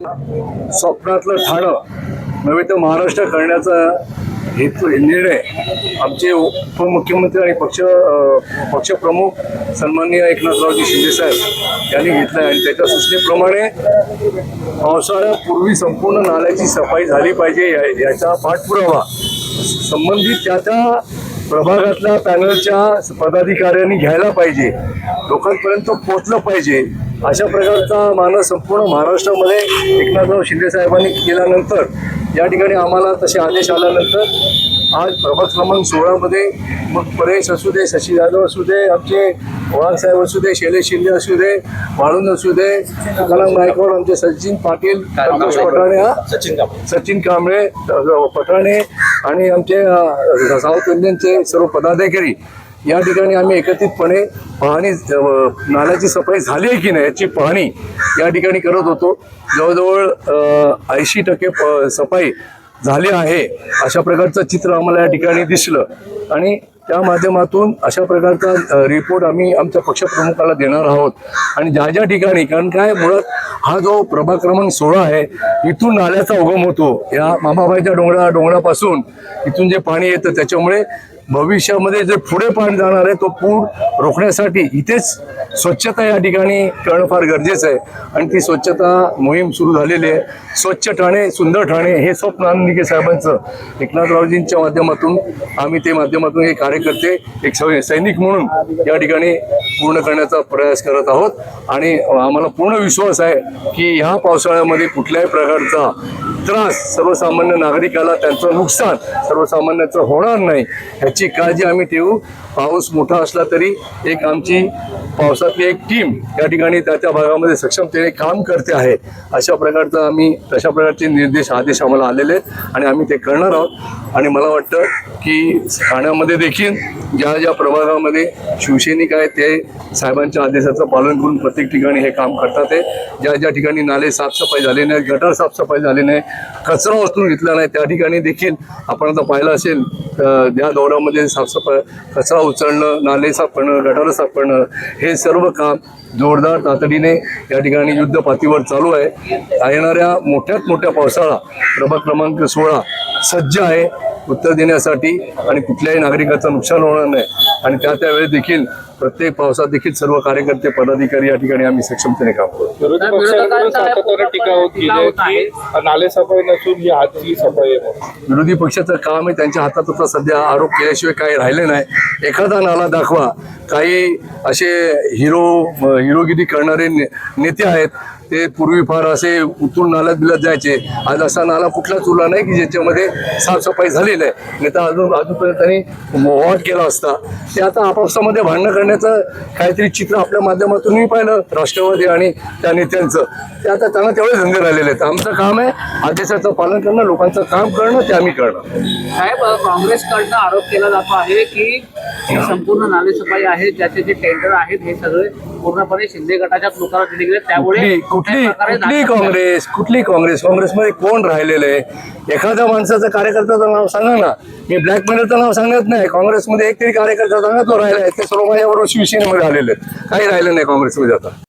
स्वप्नातलं ठाणं नव्हे तर महाराष्ट्र करण्याचा हेतू निर्णय आमचे उपमुख्यमंत्री आणि पक्ष पक्षप्रमुख सन्माननीय एकनाथरावजी शिंदे साहेब यांनी घेतला आहे आणि त्याच्या सूचनेप्रमाणे पावसाळ्यापूर्वी संपूर्ण नाल्याची सफाई झाली पाहिजे या- याचा पाठपुरावा संबंधित त्या त्या प्रभागातल्या पॅनलच्या पदाधिकाऱ्यांनी घ्यायला पाहिजे लोकांपर्यंत पोहोचलं पाहिजे अशा प्रकारचा मानस संपूर्ण महाराष्ट्रामध्ये एकनाथराव शिंदे साहेबांनी केल्यानंतर या ठिकाणी आम्हाला तसे आदेश आल्यानंतर आज प्रभाग क्रमांक सोळामध्ये मग परेश असू दे शशी यादव असू दे आमचे पवार साहेब असू दे शैलेश शिंदे असू दे वाळून असू दे तुकाराम गायकवाड आमचे सचिन पाटील संतोष पठाणे हा सचिन कांबळे. सचिन कांबळे पठाणे आणि आमचे साऊथ इंडियनचे सर्व पदाधिकारी या ठिकाणी आम्ही एकत्रितपणे पाहणी नाल्याची सफाई झाली आहे की नाही याची पाहणी या ठिकाणी करत होतो. जवळजवळ ऐंशी टक्के प- सफाई झाली आहे अशा प्रकारचं चित्र आम्हाला या ठिकाणी दिसलं. आणि त्या माध्यमातून अशा प्रकारचा रिपोर्ट आम्ही आमच्या पक्षप्रमुखाला देणार आहोत. आणि ज्या ज्या ठिकाणी कारण काय मुळात हा जो प्रभाग क्रमांक सोळा आहे इथून नाल्याचा उगम होतो. या मामाबाईच्या डोंगरा डोंगरापासून इथून जे पाणी येतं त्याच्यामुळे भविष्यामध्ये जे पुढे पाणी जाणार आहे तो पूर रोखण्यासाठी इथेच स्वच्छता या ठिकाणी करणं फार गरजेचं आहे. आणि ती स्वच्छता मोहीम सुरू झालेली आहे. स्वच्छ ठाणे सुंदर ठाणे हे स्वप्न आनंदिके साहेबांचं. एकनाथरावजींच्या माध्यमातून आम्ही ते माध्यमातून हे कार्यकर्ते एक सैनिक म्हणून या ठिकाणी पूर्ण करण्याचा प्रयास करत आहोत. आणि आम्हाला पूर्ण विश्वास आहे की ह्या पावसाळ्यामध्ये कुठल्याही प्रकारचा त्रास सर्वसामान्य नागरिकाला त्यांचं नुकसान सर्वसामान्याचं होणार नाही ह्याची काळजी आम्ही ठेवू. पाऊस मोठा असला तरी एक आमची पावसातली एक टीम या ठिकाणी त्या त्या भागामध्ये सक्षमतेने काम करते आहे. अशा प्रकारचा आम्ही तशा प्रकारचे निर्देश आदेश आम्हाला आलेले आणि आम्ही ते करणार आहोत. आणि मला वाटतं की ठाण्यामध्ये देखील ज्या ज्या प्रभागामध्ये शिवसैनिक आहेत ते साहेबांच्या आदेशाचं पालन करून प्रत्येक ठिकाणी हे काम करतात आहे ज्या ज्या ठिकाणी नाले साफसफाई झाले नाही गटार साफसफाई झाले नाही कचरा वस्तून घेतला नाही त्या ठिकाणी देखील आपण आता पाहिलं असेल अं, या दौऱ्यामध्ये साफसफाई कचरा उचलणं नाले साफ करणं गटारं साफ करणं हे सर्व काम जोरदार तातडीने या ठिकाणी युद्ध पातळीवर चालू आहे. येणाऱ्या मोठ्यात मोठ्या पावसाळा प्रभाग क्रमांक सोळा सज्ज आहे. उत्तर देण्यासाठी आणि कुठल्याही नागरिकाचं नुकसान होणार नाही. आणि त्या त्यावेळी देखील प्रत्येक पावसात देखील सर्व कार्यकर्ते पदाधिकारी या ठिकाणी आम्ही सक्षमतेने काम करतो. विरोधी होत होत पक्षाचं काम आहे त्यांच्या हातात आता सध्या आरोप केल्याशिवाय काही राहिले नाही. एखादा नाला दाखवा. काही असे हिरो हिरोगिरी करणारे नेते आहेत ते पूर्वी फार असे उतरून नाल्यात बिलत जायचे. आज असा नाला कुठलाच उरला नाही की ज्याच्यामध्ये साफसफाई झाली नाही नाही तर अजून अजूनपर्यंत त्यांनी वॉट केला असता. ते आता आपापसामध्ये भांडणं करण्याचं काहीतरी चित्र आपल्या माध्यमातून मी पाहिलं राष्ट्रवादी आणि त्या नेत्यांचं. ते आता त्यांना तेवढे धंदे राहिलेले आहेत. आमचं काम आहे आदेशाचं पालन करणं लोकांचं काम करणं ते आम्ही करणं. साहेब काँग्रेसकडनं आरोप केला जातो आहे की संपूर्ण नालेसफाई आहे ज्याचे जे टेंडर आहेत हे सगळे पूर्णपणे शिंदे गटाच्या लोकांना दिले गेले. त्यामुळे कुठली कुठली काँग्रेस? कुठली काँग्रेस? काँग्रेसमध्ये कोण राहिलेलं आहे? एखाद्या माणसाचं कार्यकर्त्याचं नाव सांगा ना. मी ब्लॅकमेलरचं नाव सांगत नाही. काँग्रेसमध्ये एक तरी कार्यकर्ता सांगा तो राहिला आहे. ते सर्व माझ्याबरोबर शिवसेनेमध्ये आलेले आहेत. काही राहिलं नाही काँग्रेसमध्ये आता.